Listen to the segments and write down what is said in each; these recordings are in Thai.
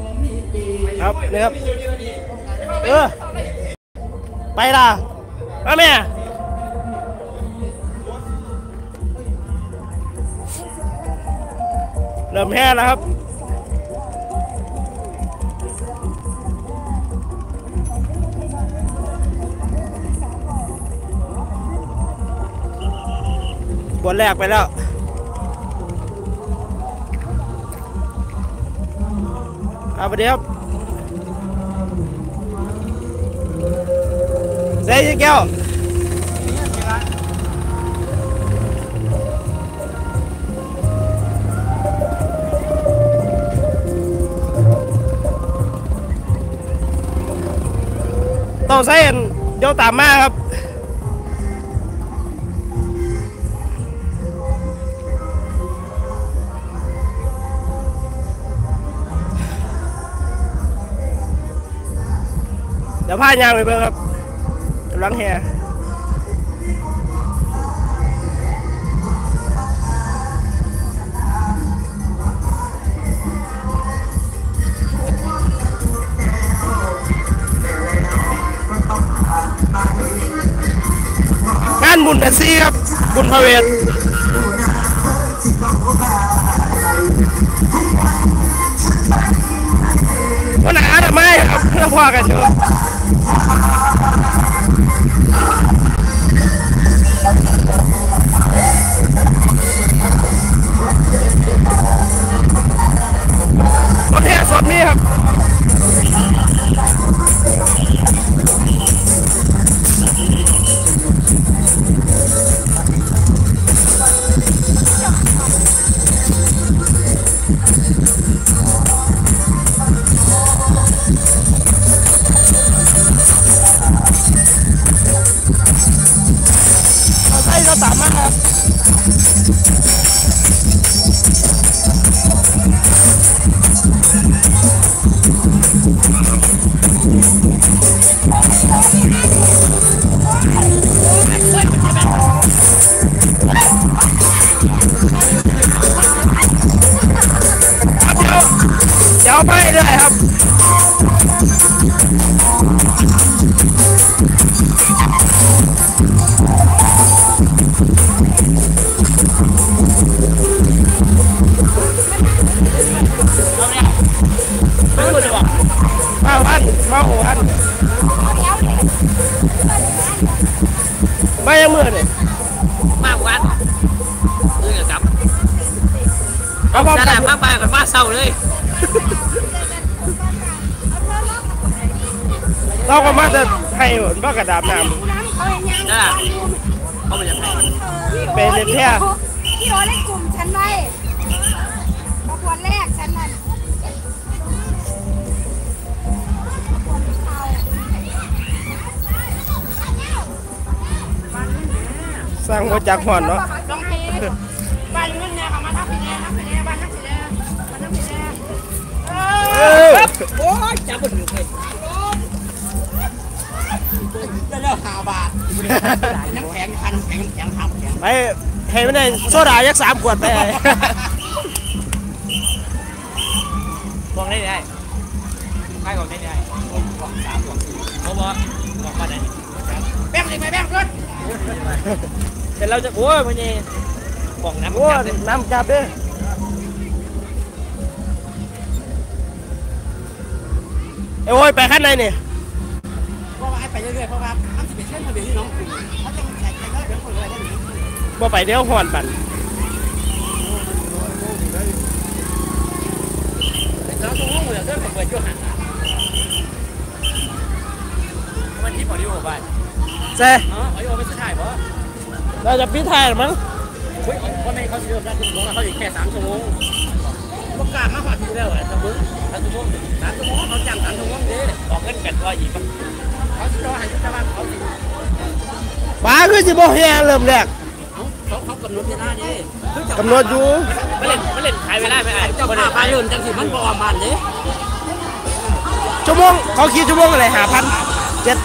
ครับนี่ครับ เออ ไปล่ะมาแม่เริ่มแห้แล้วครับบนแรกไปแล้ว เอาไปเดี๋ยวเซ่ยี่แก้วต้องใส่อันเดี๋ยวตามมาครับ เดี๋ยวพายางไปเบิ่งครับกำลังแห่งานบุญแต่ซีครับ บุญพระเวทวันไหนอาทำไมครับเพื่อพ่อกันอยู่ Thank you. มายังมือเนี่ยมากวัดเรื่องกับเอาพร้อมสกันานมผ้าป่ากันบ้าเศร้าเลยเราก็มาจะให้หมดว่ากระดาบน้นะเขาไปยังไงำเป็นเล่นแท้พี่โอเล่นกลุ่มฉันไว้ขบวนแรก สร้างมาจากหอนเนาะน้องพีบ้านเงินเนี่ยเขามาทับพี่แน่ทับพี่แน่บ้านทับพี่แน่บ้านทับพี่แน่เออโอ้ยจับมันถึงเลยได้แล้วห้าบาทน้ำแข็งคันน้ำแข็งน้ำแข็งทำแข็งไปให้ไม่ได้โซดายักสามขวดไปบอกได้ได้ใครบอกได้ได้บอกสามบอกสี่เขาบอกบอกมาไหน แบ่งเลยไหมแบ่งรถแต่เราจะโอ้ยมันยังบอกน้ำโอ้จับเลยน้ำจับเด้อเอ้ยโอ้ยไปขั้นไหนนี่เพราะว่าไปเรื่อยๆเพราะว่ามันจะเป็นเส้นทะเบียนที่น้องคุยเขาจะแข่งกันได้เดี๋ยวคนอะไรได้หนีบ่ไปเดี๋ยวหอนปั่นเราต้องรู้เลยเรื่องของเปิดยูหันมันที่พอดีหัวบ้า นเซ่อ๋อเอาโยไปสุดท้ายเพราะเราจะปิดท้ายหรือมั้งเฮ้ยเพราะไม่เขาสิเริ่มได้ชั่วโมงเขาอีกแค่สามชั่วโมงประกาศมาหอดที่แล้วอะสมมติสามชั่วโมงสามชั่วโมงเขาจ้างสามชั่วโมงเด้ออกเงินกันก็อีกเขาสิรอให้ชาวบ้านเขาสิป้าคือสิบ่แห่เริ่มแรกเขาเขากำหนดเวลาเด้กำหนดอยู่ไม่เล่นไม่เล่นขายเวลาไม่ไอ้เจ้าข้าพาเดินจังสิมันบ่อมันเด้ชั่วโมงเขาคิดชั่วโมงอะไรหาพันเจ็ด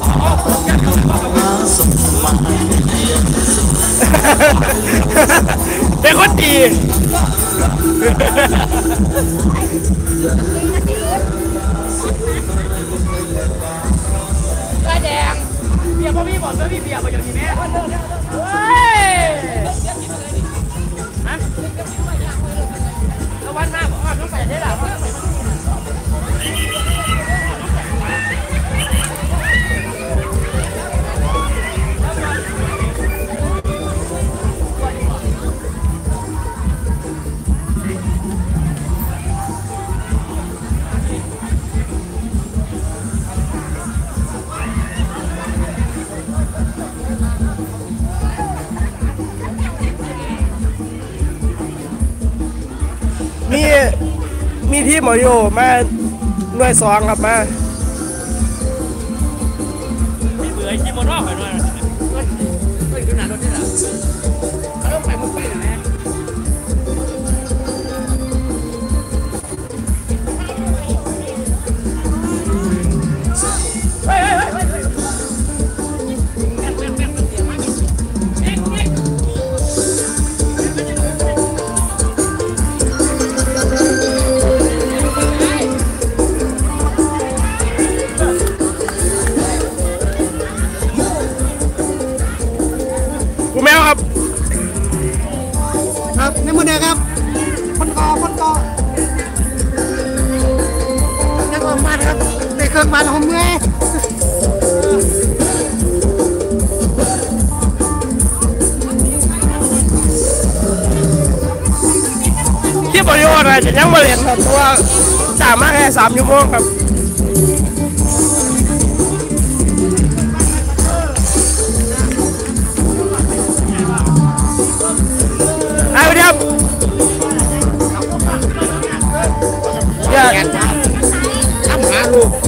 พ่อกั มีที่หมอโยมาหน่วยสองครับมามีเบื่อกินบนนอกไปด้วยเฮ้ยขนาดรถนี่เหรอเขาต้องไปมุกไปไหน ที่หมอโยนะจะยังมาเรียนครับเพราะว่าจามาแค่สามชั่วโมงครับเอาเดี๋ยวอย่าทำหาลูก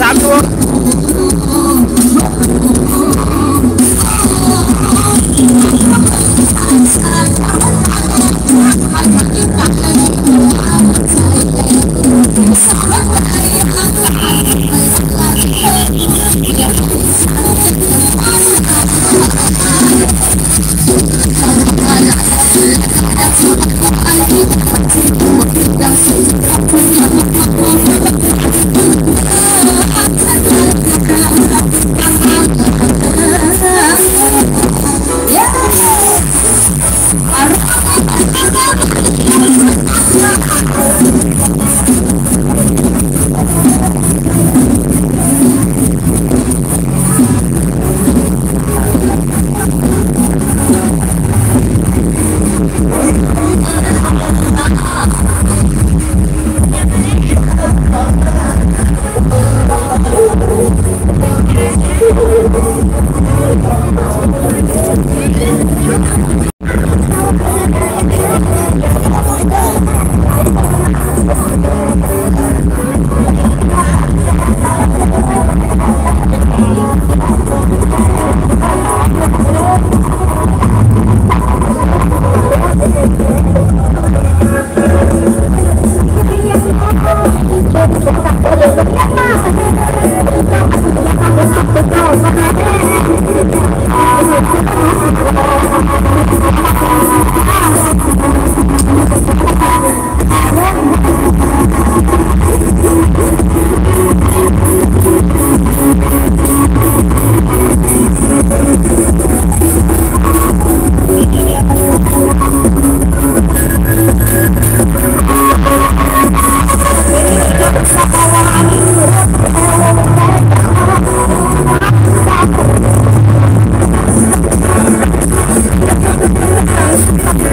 จะ Yeah.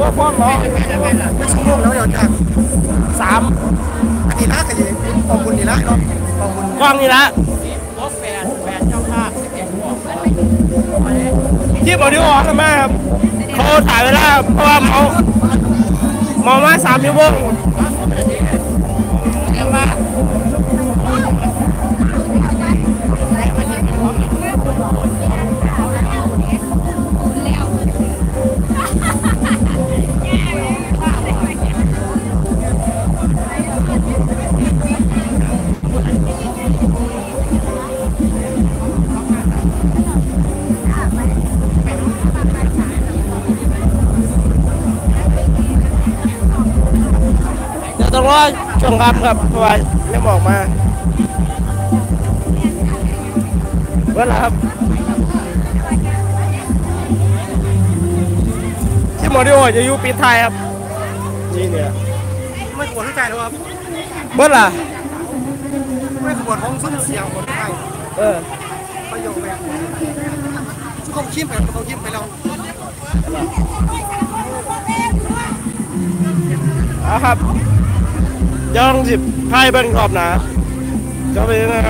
ว่าพ่อหมอไม่ชั่วโมงแล้วเดี๋ยวจ้างสามนี่ละกันยังขอบคุณนี่ละเนาะขอบคุณกล้องนี่ละรถแฟนแฟนเจ้าภาพยี่บอกที่ออกทำไมครับเขาถ่ายเวลาเพราะว่าเมาเมามาสามชั่วโมง รอช่วงครับครับเพราะว่ายังบอกมาเวลาครับที่โมดิโอจะอยู่ปีไทายครับนี่เนี่ยไม่ขบวนทุกใจแล้วครับเบิ้ลล่ะไม่ขบวนของซุ้มเสียงคนไทยเออประโยคแบบเขาคิมไปเขาคิมไปแล้วเอาครับ ยังสิบไพ่เบิ้งรอบหนาจะไปยังไงครับ